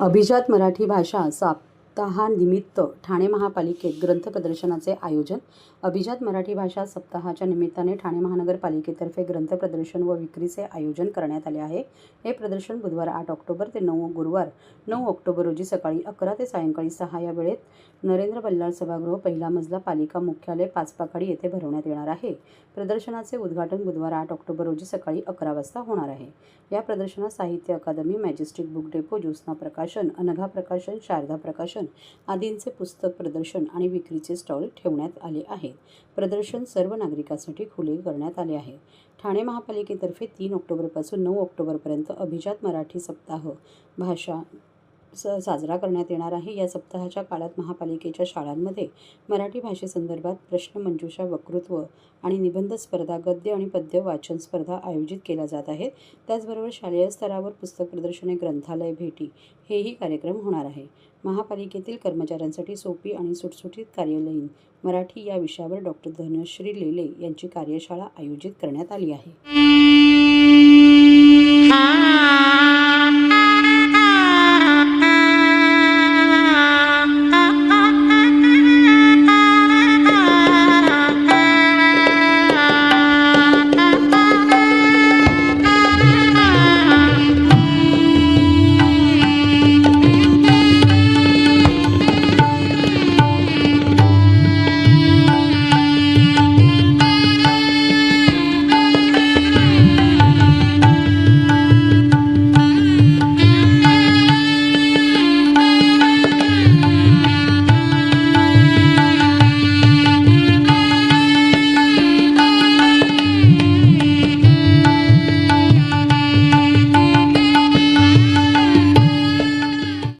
अभिजात मराठी भाषा सप्ताहानिमित्त ठाणे महापालिकेत ग्रंथ प्रदर्शनाचे आयोजन. अभिजात मराठी भाषा सप्ताहाच्या निमित्ताने ठाणे महानगरपालिकेतर्फे ग्रंथ प्रदर्शन व विक्रीचे आयोजन करण्यात आले आहे. हे प्रदर्शन बुधवार आठ ऑक्टोबर ते नऊ गुरुवार नऊ ऑक्टोबर रोजी सकाळी अकरा ते सायंकाळी सहा या वेळेत नरेंद्र बल्लाळ सभागृह पहिला मजला पालिका मुख्यालय पाचपाखाडी येथे भरवण्यात येणार आहे. प्रदर्शनाचे उद्घाटन बुधवार आठ ऑक्टोबर रोजी सकाळी अकरा वाजता होणार आहे. या प्रदर्शनात Sahitya Akademi majestic book depot Jyotsna Prakashan Anagha Prakashan Sharda प्रकाशन आदींचे पुस्तक प्रदर्शन आणि विक्रीचे स्टॉल ठेवण्यात आले आहेत. प्रदर्शन सर्व नागरिकांसाठी खुले करण्यात आले आहे. ठाणे महापालिकेतर्फे तीन ऑक्टोबरपासून नऊ ऑक्टोबरपर्यंत अभिजात मराठी सप्ताह भाषा स साजरा करण्यात येणार आहे. या सप्ताहाच्या काळात महापालिकेच्या शाळांमध्ये मराठी भाषेसंदर्भात प्रश्नमंजुषा वक्तृत्व आणि निबंध स्पर्धा गद्य आणि पद्य वाचन स्पर्धा आयोजित केल्या जात आहेत. त्याचबरोबर शालेय स्तरावर पुस्तक प्रदर्शने ग्रंथालय भेटी हेही कार्यक्रम होणार आहे. महापालिकेतील कर्मचाऱ्यांसाठी सोपी आणि सुटसुटीत कार्यालयीन मराठी या विषयावर डॉक्टर धनश्री लेले यांची कार्यशाळा आयोजित करण्यात आली आहे.